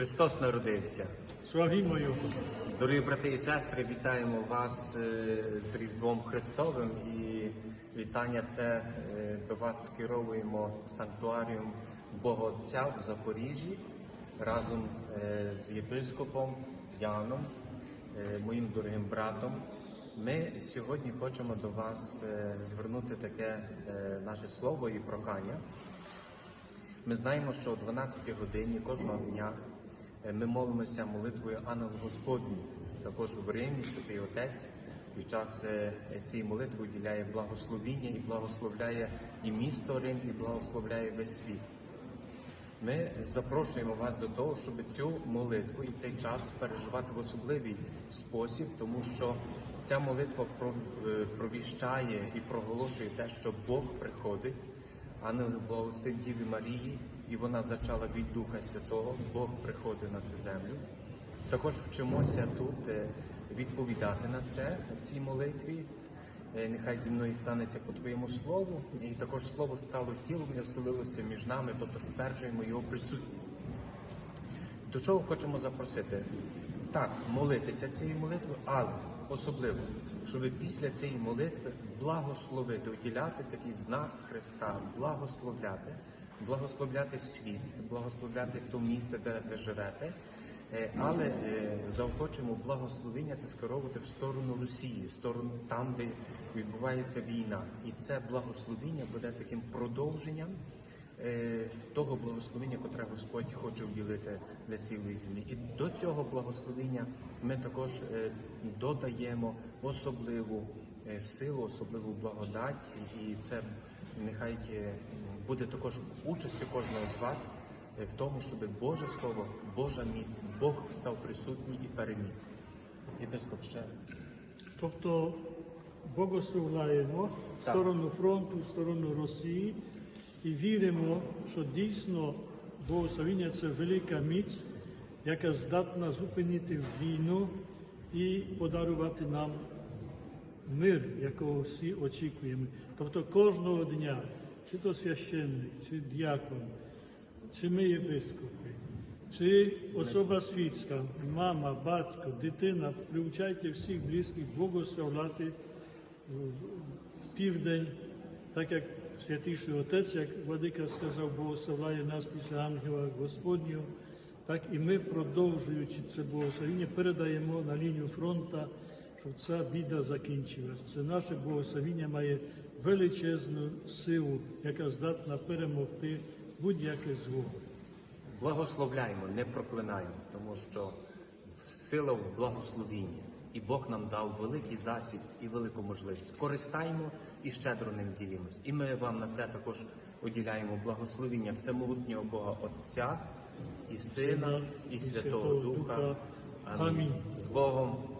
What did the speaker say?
Христос народився. Славімо Його. Дорогі брати і сестри, вітаємо вас е, з Різдвом Христовим і вітання це е, до вас скеровуємо санктуаріум Бога Отця в Запоріжжі разом е, з єпископом Яном, моїм дорогим братом. Ми сьогодні хочемо до вас звернути таке наше слово і прохання. Ми знаємо, що о 12 годині кожного дня ми молимося молитвою Ангел Господній. Також в Римі Святий Отець під час е, цієї молитви уділяє благословіння і благословляє і місто Рим, і благословляє весь світ. Ми запрошуємо вас до того, щоб цю молитву і цей час переживати в особливий спосіб, тому що ця молитва е, провіщає і проголошує те, що Бог приходить, ангел благостив Діві Марії, і вона зачала від Духа Святого. Бог приходить на цю землю. Також вчимося тут е, відповідати на це в цій молитві. Е, Нехай зі мною станеться по твоєму слову, і також слово стало тілом і оселилося між нами, тобто стверджуємо його присутність. До чого хочемо запросити? Так, молитися цією молитвою, але особливо, щоб після цієї молитви благословити, уділяти такий знак Христа, благословляти, благословляти світ, благословляти то місце, де, де живете. Е, Але е, заохочуємо благословення це скеровувати в сторону Росії, в сторону там, де відбувається війна. І це благословення буде таким продовженням е, того благословення, котре Господь хоче вділити для цілої землі. І до цього благословення ми також додаємо особливу силу, особливу благодать, і це нехай е, буде також участю кожного з вас е, в тому, щоб Боже Слово, Божа міць, Бог став присутній і переміг. Єпископ ще. Тобто богословляємо в сторону фронту, в сторону Росії і віримо, що дійсно благословення це велика міць, яка здатна зупинити війну і подарувати нам мир, якого всі очікуємо. Тобто кожного дня, чи то священник, чи діакон, чи ми єпископи, чи особа світська, мама, батько, дитина, приучайте всіх близьких благословляти в південь, так як святіший Отець, як Владика сказав, благословляє нас після ангела Господнього, так і ми, продовжуючи це благословення, передаємо на лінію фронту, щоб ця біда закінчилась. Це наше благословення має величезну силу, яка здатна перемогти будь-яке зло. Благословляємо, не проклинаємо, тому що сила в благословінні. І Бог нам дав великий засіб і велику можливість. Користаємо і щедро ним ділімось. І ми вам на це також уділяємо благословіння всемогутнього Бога Отця і Сина, і Святого Духа. Амінь. З Богом.